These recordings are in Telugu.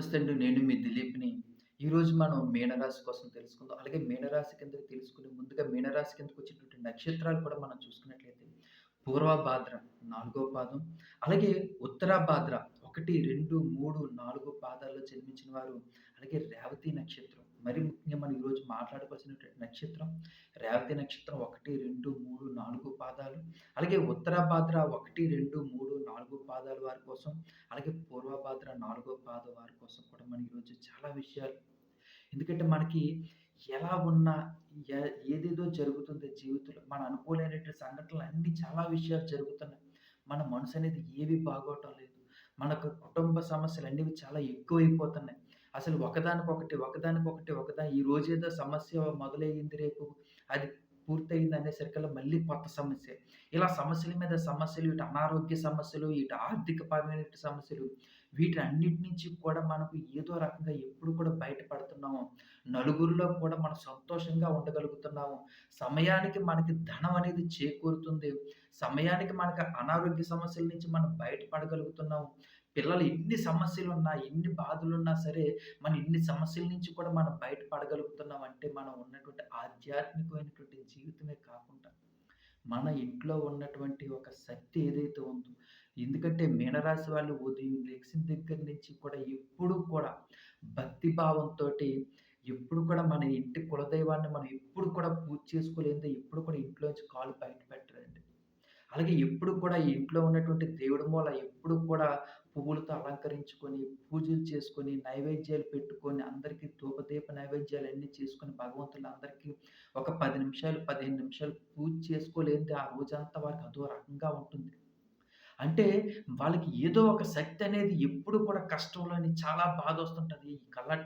నమస్తే అండి. నేను మీ దిలీప్‌ని. ఈరోజు మనం మీనరాశి కోసం తెలుసుకుందాం. అలాగే మీనరాశి కింద తెలుసుకునే ముందుగా మీనరాశి కిందకు వచ్చినటువంటి నక్షత్రాలు కూడా మనం చూసుకున్నట్లయితే పూర్వభాద్ర నాలుగో పాదం, అలాగే ఉత్తరాభాద్ర 1, 2, 3, 4 పాదాల్లో జన్మించిన వారు, అలాగే రేవతి నక్షత్రం. మరి ముఖ్యంగా మనం ఈరోజు మాట్లాడుకోవాల్సినటువంటి నక్షత్రం రేవతి నక్షత్రం 1, 2, 3, 4 పాదాలు, అలాగే ఉత్తరాభాద్ర 1, 2, 3, 4 పాదాల వారి కోసం, అలాగే పూర్వభాద్ర నాలుగో పాదం వారి కోసం కూడా మనం ఈరోజు చాలా విషయాలు ఎందుకంటే మనకి ఎలా ఉన్నా ఏదేదో జరుగుతుంది జీవితంలో. మన అనుకోలేనటువంటి సంఘటనలు అన్నీ చాలా విషయాలు జరుగుతున్నాయి. మన మనసు అనేది ఏవి బాగోవటం లేదు. మనకు కుటుంబ సమస్యలు అనేవి చాలా ఎక్కువైపోతున్నాయి. అసలు ఒకదానికొకటి, ఒకదానికొకటి, ఒకదాని ఈ రోజు ఏదో సమస్య మొదలయ్యింది రేపు అది పూర్తయింది అనేసరికల్లా మళ్ళీ కొత్త సమస్య. ఇలా సమస్యల మీద సమస్యలు, ఇటు అనారోగ్య సమస్యలు, ఇటు ఆర్థికపరమైన సమస్యలు వీటన్నిటి నుంచి కూడా మనకు ఏదో రకంగా ఎప్పుడు కూడా బయటపడుతున్నాము. నలుగురిలో కూడా మనం సంతోషంగా ఉండగలుగుతున్నాము. సమయానికి మనకి ధనం అనేది చేకూరుతుంది. సమయానికి మనకు అనారోగ్య సమస్యల నుంచి మనం బయటపడగలుగుతున్నాము. పిల్లలు ఎన్ని సమస్యలు ఉన్నా ఎన్ని బాధలు ఉన్నా సరే, మన ఎన్ని సమస్యల నుంచి కూడా మనం బయటపడగలుగుతున్నాం అంటే మనం ఉన్నటువంటి ఆధ్యాత్మికమైనటువంటి జీవితమే కాకుండా, మన ఇంట్లో ఉన్నటువంటి ఒక శక్తి ఏదైతే ఉందో ఎందుకంటే మీనరాశి వాళ్ళు ఉదయం లేచిన దగ్గర నుంచి కూడా ఎప్పుడూ కూడా భక్తి భావంతోటి ఎప్పుడు కూడా మన ఇంటి కులదైవాన్ని మనం ఎప్పుడు కూడా పూజ చేసుకోలేనిదే ఎప్పుడు కూడా ఇంట్లోంచి కాలు బయట అలాగే ఎప్పుడు కూడా ఇంట్లో ఉన్నటువంటి దేవుడి మూల ఎప్పుడు కూడా పువ్వులతో అలంకరించుకొని, పూజలు చేసుకొని, నైవేద్యాలు పెట్టుకొని, అందరికీ ధూపదీప నైవేద్యాలన్నీ చేసుకొని, భగవంతులందరికీ ఒక పది నిమిషాలు, 15 నిమిషాలు పూజ చేసుకోలేనిదే ఆ రోజంతా వారికి అదో రకంగా ఉంటుంది. అంటే వాళ్ళకి ఏదో ఒక శక్తి అనేది ఎప్పుడు కూడా కష్టంలోని చాలా బాధ వస్తుంటుంది ఈ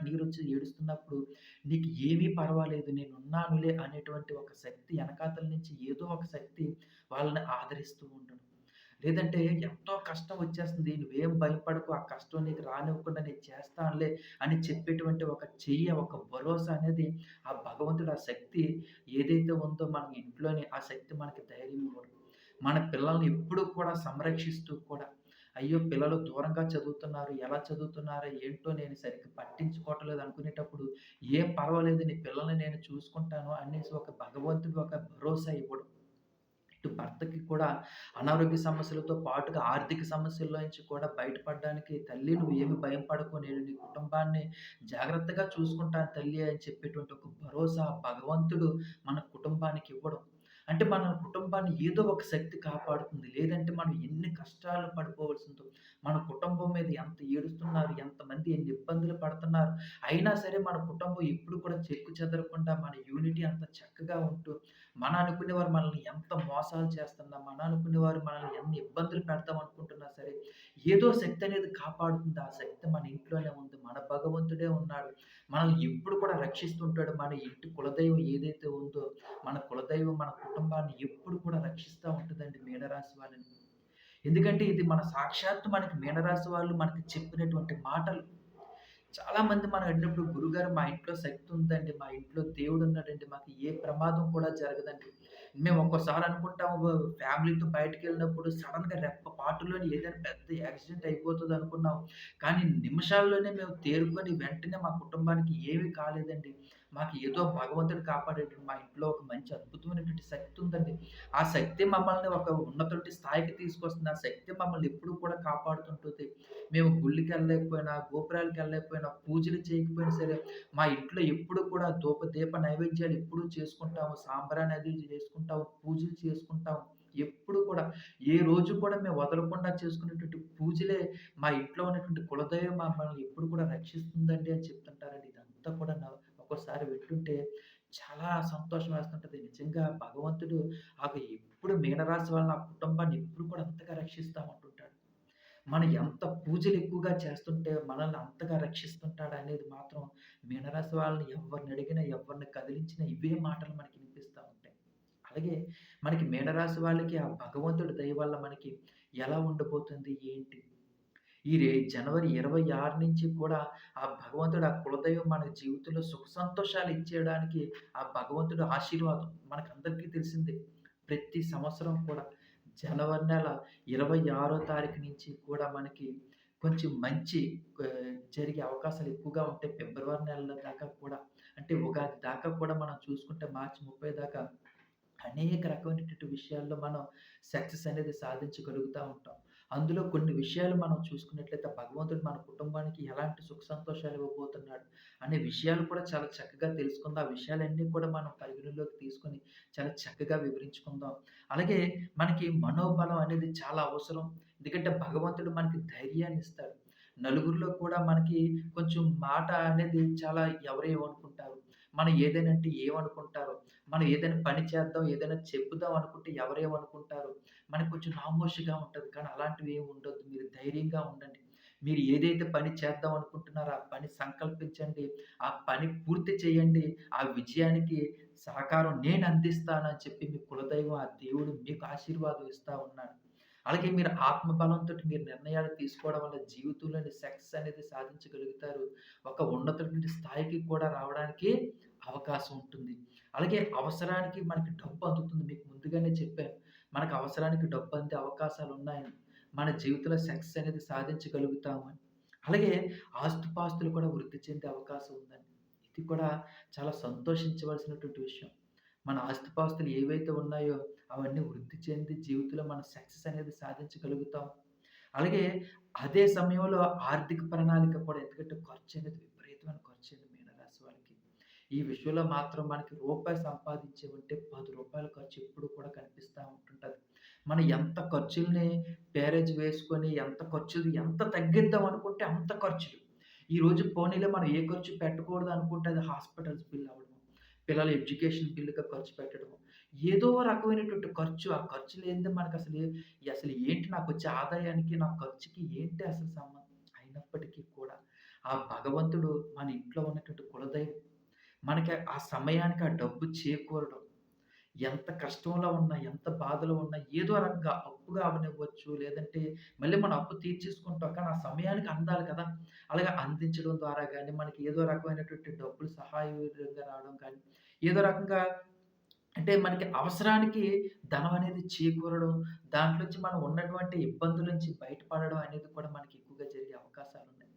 నీరు వచ్చి ఏడుస్తున్నప్పుడు నీకు ఏమీ పర్వాలేదు నేను ఉన్నానులే అనేటువంటి ఒక శక్తి వెనకాతల నుంచి ఏదో ఒక శక్తి వాళ్ళని ఆదరిస్తూ ఉండడం. లేదంటే ఎంతో కష్టం వచ్చేస్తుంది నువ్వేం భయపడకు ఆ కష్టం నీకు రానివ్వకుండా నేను చేస్తానులే అని చెప్పేటువంటి ఒక చెయ్యి ఒక భరోసా అనేది ఆ భగవంతుడు ఆ శక్తి ఏదైతే ఉందో మన ఇంట్లోని ఆ శక్తి మనకి ధైర్యం ఇవ్వడం. మన పిల్లల్ని ఎప్పుడు కూడా సంరక్షిస్తూ కూడా, అయ్యో! పిల్లలు దూరంగా చదువుతున్నారు. ఎలా చదువుతున్నారో ఏంటో నేను సరిగ్గా పట్టించుకోవటం లేదు అనుకునేటప్పుడు, ఏం పర్వాలేదు నీ పిల్లల్ని నేను చూసుకుంటాను అనేసి ఒక భగవంతుడు ఒక భరోసా ఇవ్వడం. ఇటు భర్తకి కూడా అనారోగ్య సమస్యలతో పాటుగా ఆర్థిక సమస్యల్లో నుంచి కూడా బయటపడడానికి తల్లి నువ్వు ఏమి భయం పడకు నేను నీ కుటుంబాన్ని జాగ్రత్తగా చూసుకుంటాను తల్లి అని చెప్పేటువంటి ఒక భరోసా భగవంతుడు మన కుటుంబానికి ఇవ్వడం. అంటే మన కుటుంబాన్ని ఏదో ఒక శక్తి కాపాడుతుంది. లేదంటే మనం ఎన్ని కష్టాలు పడిపోవలసిందో. మన కుటుంబం మీద ఎంత ఏడుస్తున్నారు, ఎంతమంది ఎన్ని ఇబ్బందులు పడుతున్నారు. అయినా సరే మన కుటుంబం ఎప్పుడు కూడా చెక్కు చెదరకుండా మన యూనిటీ అంత చక్కగా ఉంటూ, మన అనుకునేవారు మనల్ని ఎంత మోసాలు చేస్తున్నా, మన అనుకునేవారు మనల్ని ఎన్ని ఇబ్బందులు పెడతాం అనుకుంటున్నా సరే, ఏదో శక్తి అనేది కాపాడుతుంది. ఆ శక్తి మన ఇంట్లోనే ఉంది. మన భగవంతుడే ఉన్నాడు. మనల్ని ఎప్పుడు కూడా రక్షిస్తుంటాడు. మన ఇంటి కులదైవం ఏదైతే ఉందో, మన కులదైవం మన కుటుంబాన్ని ఎప్పుడు కూడా రక్షిస్తూ ఉంటుందండి మీనరాశి వాళ్ళని. ఎందుకంటే ఇది మన సాక్షాత్తు మనకి మీనరాశి వాళ్ళు మనకి చెప్పినటువంటి మాటలు. చాలామంది మనం అడిగినప్పుడు గురుగారు మా ఇంట్లో శక్తి ఉందండి. మా ఇంట్లో దేవుడు ఉన్నాడండి మాకు ఏ ప్రమాదం కూడా జరగదండి. మేము ఒక్కోసారి అనుకుంటాము ఫ్యామిలీతో బయటకెళ్ళినప్పుడు సడన్గా రెప్ప రెప్పపాటులోనే ఏదైనా పెద్ద యాక్సిడెంట్ అయిపోతదనుకున్నాం. కానీ నిమిషాల్లోనే మేము తేరుకొని వెంటనే మా కుటుంబానికి ఏమీ కాలేదండి. మాకు ఏదో భగవంతుడు కాపాడాడు. మా ఇంట్లో ఒక మంచి అద్భుతమైనటువంటి శక్తి ఉందండి. ఆ శక్తి మమ్మల్ని ఒక ఉన్నటువంటి స్థాయికి తీసుకొస్తుంది. ఆ శక్తి మమ్మల్ని ఎప్పుడు కూడా కాపాడుతుంటుంది. మేము గుళ్ళకి వెళ్ళలేకపోయినా గోపురాలకు వెళ్ళలేకపోయినా పూజలు చేయకపోయినా సరే, మా ఇంట్లో ఎప్పుడు కూడా దూప దీప నైవేద్యాలు ఎప్పుడు చేసుకుంటాము. సాంబ్రాణి అది చేసుకుంటాము. పూజలు చేసుకుంటాము. ఎప్పుడు కూడా ఏ రోజు కూడా మేము వదలకుండా చేసుకునేటువంటి పూజలే మా ఇంట్లో ఉన్నటువంటి కులదైవం మమ్మల్ని ఎప్పుడు కూడా రక్షిస్తుందండి అని చెప్తుంటారండి. ఇదంతా కూడా ఒక్కొక్కసారి వింటుంటే చాలా సంతోషం వేస్తుంటుంది నిజంగా భగవంతుడు ఆకు ఎప్పుడు మీనరాశి వాళ్ళ నా కుటుంబాన్ని ఎప్పుడు కూడా అంతగా రక్షిస్తామంటుంటాడు మనం ఎంత పూజలు ఎక్కువగా చేస్తుంటే మనల్ని అంతగా రక్షిస్తుంటాడు అనేది మాత్రం మీనరాశి వాళ్ళని ఎవరిని అడిగినా, ఎవరిని కదిలించినా ఇవే మాటలు మనకి వినిపిస్తూ ఉంటాయి. అలాగే మనకి మీనరాశి వాళ్ళకి ఆ భగవంతుడి దయ వల్ల మనకి ఎలా ఉండబోతుంది? ఏంటి? ఈ రే జనవరి 26 నుంచి కూడా ఆ భగవంతుడు, ఆ కులదైవం మన జీవితంలో సుఖ సంతోషాలు ఇచ్చేయడానికి ఆ భగవంతుడు ఆశీర్వాదం మనకు అందరికీ తెలిసిందే. ప్రతి సంవత్సరం కూడా జనవరి నెల 26 తారీఖు నుంచి కూడా మనకి కొంచెం మంచి జరిగే అవకాశాలు ఎక్కువగా ఉంటాయి. ఫిబ్రవరి నెల దాకా కూడా అంటే ఉగాది దాకా కూడా మనం చూసుకుంటే మార్చి 30 దాకా అనేక రకమైనటువంటి విషయాల్లో మనం సక్సెస్ అనేది సాధించగలుగుతూ ఉంటాం. అందులో కొన్ని విషయాలు మనం చూసుకున్నట్లయితే భగవంతుడు మన కుటుంబానికి ఎలాంటి సుఖ సంతోషాలు ఇవ్వబోతున్నాడు అనే విషయాలు కూడా చాలా చక్కగా తెలుసుకుందాం. ఆ విషయాలన్నీ కూడా మనం పరిగణలోకి తీసుకొని చాలా చక్కగా వివరించుకుందాం. అలాగే మనకి మనోబలం అనేది చాలా అవసరం. ఎందుకంటే భగవంతుడు మనకి ధైర్యాన్ని ఇస్తాడు. నలుగురిలో కూడా మనకి కొంచెం మాట అనేది చాలా ఎవరేమనుకుంటారు మనం ఏదైనా అంటే ఏమనుకుంటారో? మనం ఏదైనా పని చేద్దాం, ఏదైనా చెప్పుదాం అనుకుంటే ఎవరేమనుకుంటారు మనకు కొంచెం నామోషిగా ఉంటుంది కానీ అలాంటివి ఏమి ఉండొద్దు. మీరు ధైర్యంగా ఉండండి. మీరు ఏదైతే పని చేద్దాం అనుకుంటున్నారో ఆ పని సంకల్పించండి. ఆ పని పూర్తి చేయండి. ఆ విజయానికి సహకారం నేను అందిస్తాను అని చెప్పి మీ కులదైవం ఆ దేవుడు మీకు ఆశీర్వాదం ఇస్తా ఉన్నాడు. అలాగే మీరు ఆత్మబలంతో మీరు నిర్ణయాలు తీసుకోవడం వల్ల జీవితంలోని సక్సెస్ అనేది సాధించగలుగుతారు. ఒక ఉన్నతమైన స్థాయికి కూడా రావడానికి అవకాశం ఉంటుంది. అలాగే అవసరానికి మనకి డబ్బు అందుతుంది. మీకు ముందుగానే చెప్పాను. మనకు అవసరానికి డబ్బు అందే అవకాశాలు ఉన్నాయని మన జీవితంలో సక్సెస్ అనేది సాధించగలుగుతామని. అలాగే ఆస్తుపాస్తులు కూడా వృద్ధి చెందే అవకాశం ఉందండి. ఇది కూడా చాలా సంతోషించవలసినటువంటి విషయం. మన ఆస్తుపాస్తులు ఏవైతే ఉన్నాయో అవన్నీ వృద్ధి చెంది జీవితంలో మన సక్సెస్ అనేది సాధించగలుగుతాం. అలాగే అదే సమయంలో ఆర్థిక ప్రణాళిక కూడా ఎందుకంటే ఖర్చు అనేది విపరీతమైన ఖర్చు ఖర్చండి మీనరాశి వాళ్ళకి. ఈ విషయంలో మాత్రం మనకి రూపాయి సంపాదించామంటే పది రూపాయల ఖర్చు ఎప్పుడు కూడా కనిపిస్తూ ఉంటుంటుంది మనం ఎంత ఖర్చుల్ని బ్యారేజ్ వేసుకొని ఎంత ఖర్చులు ఎంత తగ్గిద్దాం అనుకుంటే అంత ఖర్చులు. ఈరోజు పోనీలో మనం ఏ ఖర్చు పెట్టకూడదు అనుకుంటే అది హాస్పిటల్స్ బిల్ అవ్వడం. పిల్లల ఎడ్యుకేషన్ బిల్లుగా ఖర్చు పెట్టడము. ఏదో రకమైనటువంటి ఖర్చు. ఆ ఖర్చు లేనిదే మనకు అసలు ఏంటి నాకు వచ్చే ఆదాయానికి, నా ఖర్చుకి ఏంటి అసలు సంబంధం? అయినప్పటికీ కూడా ఆ భగవంతుడు మన ఇంట్లో ఉన్నటువంటి కులదైవం. మనకి ఆ సమయానికి ఆ డబ్బు చేకూరడం. ఎంత కష్టంలో ఉన్నా, ఎంత బాధలో ఉన్నా ఏదో రకంగా అప్పుగా అవనివ్వచ్చు లేదంటే మళ్ళీ మనం అప్పు తీర్చేసుకుంటాం. కానీ ఆ సమయానికి అందాలి కదా! అలాగే అందించడం ద్వారా కానీ మనకి ఏదో రకమైనటువంటి డబ్బులు సహాయంగా రావడం కానీ, ఏదో రకంగా అంటే మనకి అవసరానికి ధనం అనేది చేకూరడం, దాంట్లోంచి మనం ఉన్నటువంటి ఇబ్బందుల నుంచి బయటపడడం అనేది కూడా మనకి ఎక్కువగా జరిగే అవకాశాలు ఉన్నాయి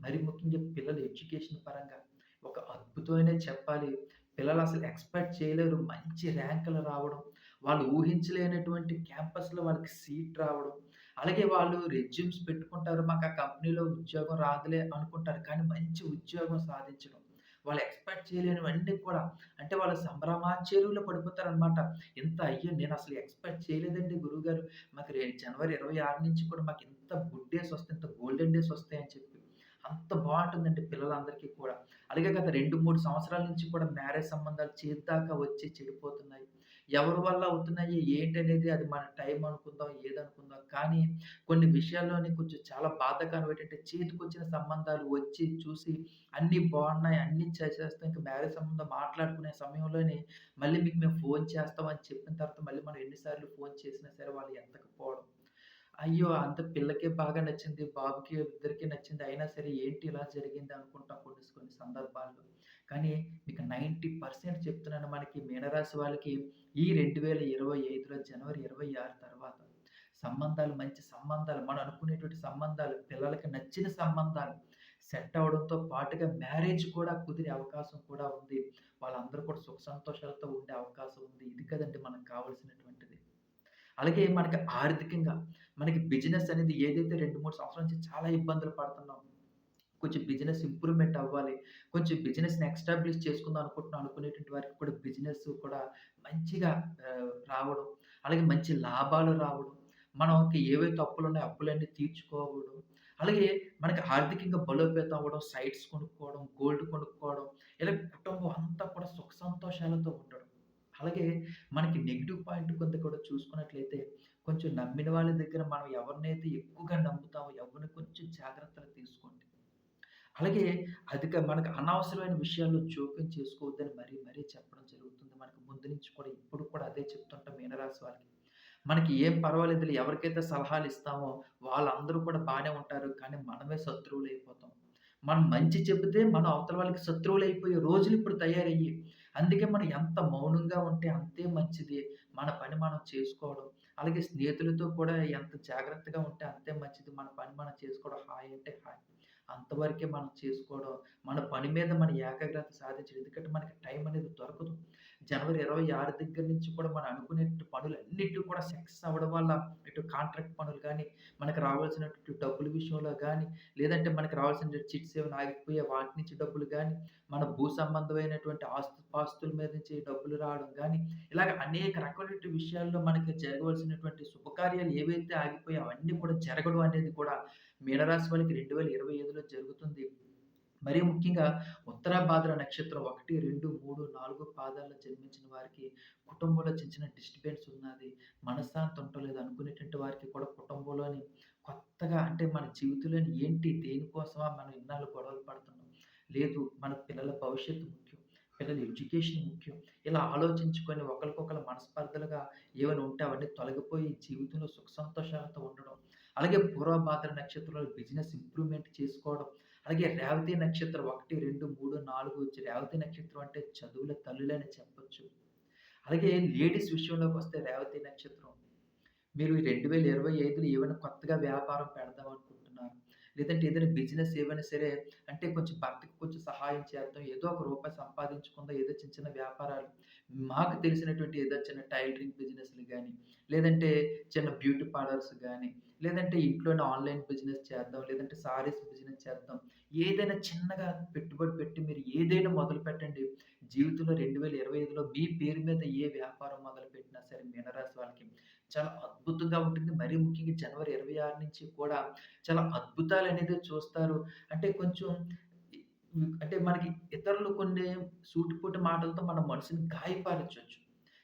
మరి ముఖ్యంగా పిల్లలు ఎడ్యుకేషన్ పరంగా ఒక అద్భుతమైన చెప్పాలి. పిల్లలు అసలు ఎక్స్‌పెక్ట్ చేయలేరు. మంచి ర్యాంకులు రావడం, వాళ్ళు ఊహించలేనటువంటి క్యాంపస్‌లో వాళ్ళకి సీట్ రావడం, అలాగే వాళ్ళు రెజ్యూమ్స్ పెట్టుకుంటారు. మాకు ఆ కంపెనీలో ఉద్యోగం రాదులే అనుకుంటారు. కానీ మంచి ఉద్యోగం సాధించడం. వాళ్ళు ఎక్స్‌పెక్ట్ చేయలేనివన్నీ కూడా అంటే వాళ్ళు సంభ్రమాశ్చర్యంలో పడిపోతారనమాట. ఇంత అయ్యో! నేను అసలు ఎక్స్‌పెక్ట్ చేయలేదండి గురువుగారు. మాకు రే జనవరి 26 నుంచి కూడా మాకు ఇంత గుడ్ డేస్ వస్తాయి, ఇంత గోల్డెన్ డేస్ వస్తాయని చెప్పి. అంత బాగుంటుందండి పిల్లలందరికీ కూడా. అలాగే గత 2, 3 సంవత్సరాల నుంచి కూడా మ్యారేజ్ సంబంధాలు చేద్దాకా వచ్చి చెడిపోతున్నాయి. ఎవరి వల్ల అవుతున్నాయి ఏంటనేది అది మన టైం అనుకుందాం, ఏదనుకుందాం. కానీ కొన్ని విషయాల్లోని కొంచెం చాలా బాధాకరం ఏంటంటే చేతికొచ్చిన సంబంధాలు వచ్చి చూసి అన్నీ బాగున్నాయి అన్నీ చేసేస్తాం. ఇంక మ్యారేజ్ సంబంధం మాట్లాడుకునే సమయంలోనే మళ్ళీ మీకు మేము ఫోన్ చేస్తాం అని చెప్పిన తర్వాత మళ్ళీ మనం ఎన్నిసార్లు ఫోన్ చేసినా సరే వాళ్ళు ఎంతకపోవడం అయ్యో! అంత పిల్లకే బాగా నచ్చింది. బాబుకి ఇద్దరికీ నచ్చింది. అయినా సరే ఏంటి ఇలా జరిగింది అనుకుంటాం కొన్ని కొన్ని సందర్భాల్లో. కానీ మీకు 90% చెప్తున్నాను మనకి మీనరాశి వాళ్ళకి ఈ 2025లో జనవరి 26 తర్వాత సంబంధాలు మంచి సంబంధాలు మనం అనుకునేటువంటి సంబంధాలు, పిల్లలకి నచ్చిన సంబంధాలు సెట్ అవ్వడంతో పాటుగా మ్యారేజ్ కూడా కుదిరే అవకాశం కూడా ఉంది. వాళ్ళందరూ కూడా సుఖ సంతోషాలతో ఉండే అవకాశం ఉంది. ఇది కదండీ మనకు కావాల్సినటువంటిది. అలాగే మనకి ఆర్థికంగా మనకి బిజినెస్ అనేది ఏదైతే 2, 3 సంవత్సరాల నుంచి చాలా ఇబ్బందులు పడుతున్నాం. కొంచెం బిజినెస్ ఇంప్రూవ్‌మెంట్ అవ్వాలి. కొంచెం బిజినెస్‌ని ఎస్టాబ్లిష్ చేసుకుందాం అనుకుంటున్నాం అనుకునేటువంటి వారికి కూడా బిజినెస్ కూడా మంచిగా రావడం. అలాగే మంచి లాభాలు రావడం. మనకి ఏవైతే అప్పులున్నాయో అప్పులన్నీ తీర్చుకోవడం. అలాగే మనకి ఆర్థికంగా బలోపేతం అవ్వడం, సైట్స్ కొనుక్కోవడం, గోల్డ్ కొనుక్కోవడం. ఇలా కుటుంబం అంతా కూడా సుఖ సంతోషాలతో ఉండడం. అలాగే మనకి నెగిటివ్ పాయింట్ కొంత కూడా చూసుకున్నట్లయితే కొంచెం నమ్మిన వాళ్ళ దగ్గర మనం ఎవరినైతే ఎక్కువగా నమ్ముతామో ఎవరిని కొంచెం జాగ్రత్తలు తీసుకోండి. అలాగే అధిక మనకు అనవసరమైన విషయాల్లో జోక్యం చేసుకోవద్దని మరీ మరీ చెప్పడం జరుగుతుంది. మనకు ముందు నుంచి కూడా ఇప్పుడు కూడా అదే చెప్తుంటాం మీనరాశి వాళ్ళకి. మనకి ఏం పర్వాలేదు ఎవరికైతే సలహాలు ఇస్తామో వాళ్ళందరూ కూడా బాగానే ఉంటారు. కానీ మనమే శత్రువులు అయిపోతాం మనం మంచి చెబితే మనం అవతల వాళ్ళకి శత్రువులు అయిపోయే రోజులు ఇప్పుడు తయారయ్యి. అందుకే మనం ఎంత మౌనంగా ఉంటే అంతే మంచిది. మన పని మనం చేసుకోవడం. అలాగే స్నేహితులతో కూడా ఎంత జాగ్రత్తగా ఉంటే అంతే మంచిది. మన పని మనం చేసుకోవడం హాయి అంటే హాయి. అంతవరకే మనం చేసుకోవడం. మన పని మీద మన ఏకాగ్రత సాధించడం. ఎందుకంటే మనకి టైం అనేది దొరకదు. జనవరి 26 దగ్గర నుంచి కూడా మనం అనుకునే పనులు అన్నిటి కూడా సక్సెస్ అవ్వడం వల్ల ఇటు కాంట్రాక్ట్ పనులు కానీ మనకు రావాల్సినటువంటి డబ్బుల విషయంలో కానీ లేదంటే మనకు రావాల్సిన చిట్స్ ఏమైనా ఆగిపోయాయి వాటి నుంచి డబ్బులు కానీ మన భూ సంబంధమైనటువంటి ఆస్తుపాస్తుల మీద నుంచి డబ్బులు రావడం కానీ ఇలాగ అనేక రకాలైనటువంటి విషయాల్లో మనకి జరగవలసినటువంటి శుభకార్యాలు ఏవైతే ఆగిపోయాయో అవన్నీ కూడా జరగడం అనేది కూడా మీనరాశి వాళ్ళకి 2025లో జరుగుతుంది. మరీ ముఖ్యంగా ఉత్తరాభాద్ర నక్షత్రం 1, 2, 3, 4 పాదాల్లో జన్మించిన వారికి కుటుంబంలో చిన్న చిన్న డిస్టర్బెన్స్ ఉన్నది. మనశ్శాంతి ఉండలేదు అనుకునేటువంటి వారికి కూడా కుటుంబంలోని కొత్తగా అంటే మన జీవితంలోని ఏంటి? దేనికోసమా మనం ఇన్నాళ్ళు గొడవలు పడుతున్నాం? లేదు మన పిల్లల భవిష్యత్తు ముఖ్యం. పిల్లల ఎడ్యుకేషన్ ముఖ్యం. ఇలా ఆలోచించుకొని ఒకరికొకరు మనస్పర్ధలుగా ఏమైనా ఉంటే అవన్నీ తొలగిపోయి జీవితంలో సుఖ సంతోషాలతో ఉండడం. అలాగే పూర్వభాద్ర నక్షత్రంలో బిజినెస్ ఇంప్రూవ్‌మెంట్ చేసుకోవడం. అలాగే రేవతి నక్షత్రం 1, 2, 3, 4 వచ్చి రేవతి నక్షత్రం అంటే చదువుల తల్లులని చెప్పొచ్చు. అలాగే లేడీస్ విషయంలోకి వస్తే రేవతి నక్షత్రం. మీరు రెండు వేల ఇరవై ఐదులో ఏమైనా కొత్తగా వ్యాపారం పెడదాం అనుకుంటున్నారు. లేదంటే ఏదైనా బిజినెస్ ఏవైనా సరే అంటే కొంచెం భర్తకి కొంచెం సహాయం చేద్దాం. ఏదో ఒక రూపాయి సంపాదించుకుందాం. ఏదో చిన్న చిన్న వ్యాపారాలు మాకు తెలిసినటువంటి ఏదో చిన్న టైలరింగ్ బిజినెస్‌లు కానీ లేదంటే చిన్న బ్యూటీ పార్లర్స్ కానీ లేదంటే ఇంట్లోనే ఆన్‌లైన్ బిజినెస్ చేద్దాం. లేదంటే సారీస్ బిజినెస్ చేద్దాం. ఏదైనా చిన్నగా పెట్టుబడి పెట్టి మీరు ఏదైనా మొదలు పెట్టండి జీవితంలో 2025లో మీ పేరు మీద ఏ వ్యాపారం మొదలుపెట్టినా సరే మీనరాశి వాళ్ళకి చాలా అద్భుతంగా ఉంటుంది. మరీ ముఖ్యంగా జనవరి 26 నుంచి కూడా చాలా అద్భుతాలు అనేది చూస్తారు. అంటే కొంచెం అంటే మనకి ఇతరులు కొన్ని సూటిపూటి మాటలతో మన మనసుని గాయపరచవచ్చు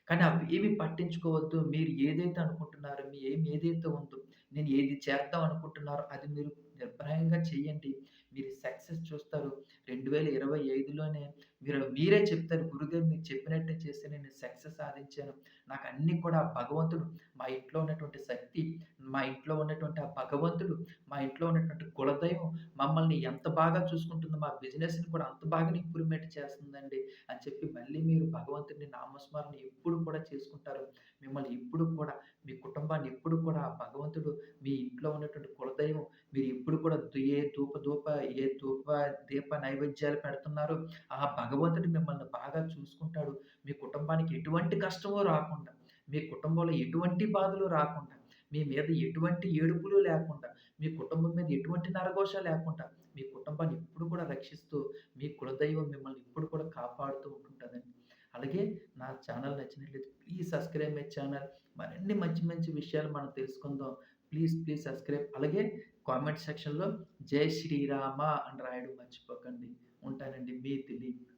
కానీ అవి ఏమి పట్టించుకోవద్దు. మీరు ఏదైతే అనుకుంటున్నారో, మీ ఏమి ఏదైతే ఉందో, నేను ఏది చేద్దాం అనుకుంటున్నారో అది మీరు నిర్భయంగా చేయండి. మీరు సక్సెస్ చూస్తారు. 2025లోనే మీరు మీరే చెప్తారు. గురుగారు మీరు చెప్పినట్టే చేస్తే నేను సక్సెస్ సాధించాను. నాకు అన్నీ కూడా భగవంతుడు మా ఇంట్లో ఉన్నటువంటి శక్తి, మా ఇంట్లో ఉన్నటువంటి ఆ భగవంతుడు, మా ఇంట్లో ఉన్నటువంటి కులదైవం మమ్మల్ని ఎంత బాగా చూసుకుంటుందో, మా బిజినెస్‌ని కూడా అంత బాగా ఇంప్రూవ్‌మెంట్ చేస్తుందండి అని చెప్పి మళ్ళీ మీరు భగవంతుడిని నామస్మరణ ఎప్పుడు కూడా చేసుకుంటారు. మిమ్మల్ని ఎప్పుడు కూడా మీ కుటుంబాన్ని ఎప్పుడు కూడా ఆ భగవంతుడు మీ ఇంట్లో ఉన్నటువంటి కులదైవం మీరు ఎప్పుడు కూడా దుయే ఏ ధూప ధూప ఏ ధూప దీప నైవేద్యాలు పెడుతున్నారో ఆ భగవంతుడు మిమ్మల్ని బాగా చూసుకుంటాడు. మీ కుటుంబానికి ఎటువంటి కష్టమో రాకుండా, మీ కుటుంబంలో ఎటువంటి బాధలు రాకుండా, మీ మీద ఎటువంటి ఏడుపులు లేకుండా, మీ కుటుంబం మీద ఎటువంటి నరఘోష లేకుండా, మీ కుటుంబాన్ని ఎప్పుడు కూడా రక్షిస్తూ, మీ కులదైవం మిమ్మల్ని ఎప్పుడు కూడా కాపాడుతూ ఉంటుంటదండి. అలాగే నా ఛానల్ నచ్చినట్లయితే ప్లీజ్ సబ్స్క్రైబ్ మై ఛానల్. మరిన్ని మంచి మంచి విషయాలు మనం తెలుసుకుందాం. Please, please subscribe. అలాగే కామెంట్ సెక్షన్‌లో జై శ్రీరామ అని రాయడం మర్చిపోకండి. ఉంటానండి. మీ దిలీప్.